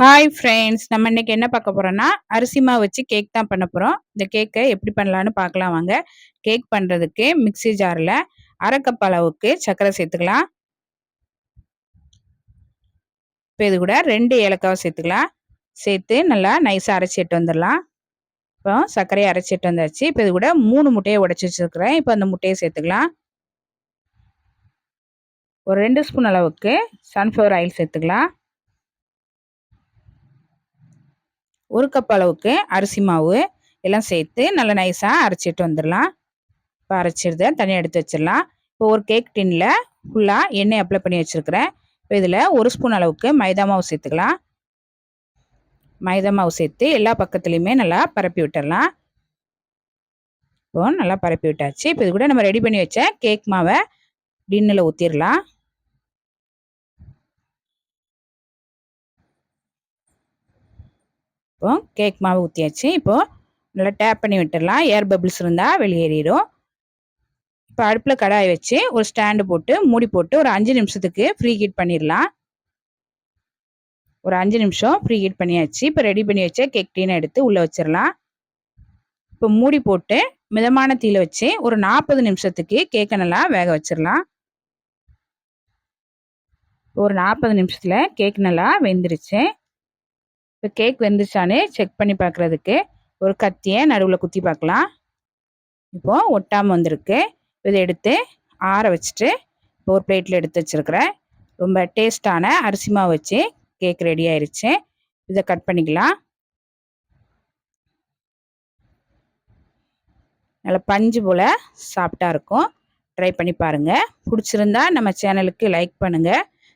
Hi friends நம்ம இன்னைக்கு என்ன பார்க்க போகிறோன்னா அரிசி மாவு வச்சு கேக் தான் பண்ண போகிறோம் இந்த கேக்கை எப்படி பண்ணலான்னு பார்க்கலாம் வாங்க. கேக் பண்ணுறதுக்கு மிக்சி ஜாரில் அரை கப் அளவுக்கு சர்க்கரை சேர்த்துக்கலாம். இப்போ இது கூட ரெண்டு ஏலக்காவை சேர்த்துக்கலாம். சேர்த்து நல்லா நைஸாக அரைச்சிட்டு வந்துடலாம். இப்போ சர்க்கரையை அரைச்சிட்டு வந்தாச்சு. இப்போ இது கூட மூணு முட்டையை உடச்சி வச்சுருக்கிறேன். இப்போ அந்த முட்டையை சேர்த்துக்கலாம். ஒரு ரெண்டு ஸ்பூன் அளவுக்கு சன்ஃப்ளவர் ஆயில் சேர்த்துக்கலாம். ஒரு கப் அளவுக்கு அரிசி மாவு எல்லாம் சேர்த்து நல்லா நைஸாக அரைச்சிட்டு வந்துடலாம். இப்போ அரைச்சிடுத தனியாக எடுத்து வச்சிடலாம். இப்போ ஒரு கேக் டின்னில் ஃபுல்லாக எண்ணெய் அப்ளை பண்ணி வச்சுருக்கிறேன். இப்போ இதில் ஒரு ஸ்பூன் அளவுக்கு மைதா மாவு சேர்த்துக்கலாம். மைதா மாவு சேர்த்து எல்லா பக்கத்துலேயுமே நல்லா பரப்பி விட்டுடலாம். இப்போ நல்லா பரப்பி விட்டாச்சு. இப்போ இது கூட நம்ம ரெடி பண்ணி வச்ச கேக் மாவை டின்னில் ஊற்றிடலாம் இப்போ கேக் மாவு ஊற்றியாச்சு இப்போது நல்லா டேப் பண்ணி விட்டுடலாம் ஏர் பபிள்ஸ் இருந்தால் வெளியேறிடும். இப்போ அடுப்பில் கடாய் வச்சு ஒரு ஸ்டாண்டு போட்டு மூடி போட்டு ஒரு அஞ்சு நிமிஷத்துக்கு ஃப்ரீ ஹீட் பண்ணிடலாம். ஒரு அஞ்சு நிமிஷம் ஃப்ரீ ஹீட் பண்ணியாச்சு. இப்போ ரெடி பண்ணி வச்ச கேக் டீனை எடுத்து உள்ளே வச்சிடலாம். இப்போ மூடி போட்டு மிதமான தீயில் வச்சு ஒரு நாற்பது நிமிஷத்துக்கு கேக்கை நல்லா வேக வச்சிடலாம். ஒரு நாற்பது நிமிஷத்தில் கேக் நல்லா வெந்துருச்சு. இப்போ கேக் வெந்துச்சானே செக் பண்ணி பார்க்குறதுக்கு ஒரு கத்தியை நடுவில் குத்தி பார்க்கலாம். இப்போது ஒட்டாமல் வந்திருக்கு. இதை எடுத்து ஆற வச்சுட்டு இப்போ ஒரு பிளேட்டில் எடுத்து வச்சுருக்கிறேன். ரொம்ப டேஸ்டான அரிசி மாவு வச்சு கேக் ரெடி ஆயிடுச்சு இதை கட் பண்ணிக்கலாம். நல்லா பஞ்சு போல் சாப்பிட்டா இருக்கும். ட்ரை பண்ணி பாருங்கள் பிடிச்சிருந்தா நம்ம சேனலுக்கு லைக் பண்ணுங்கள்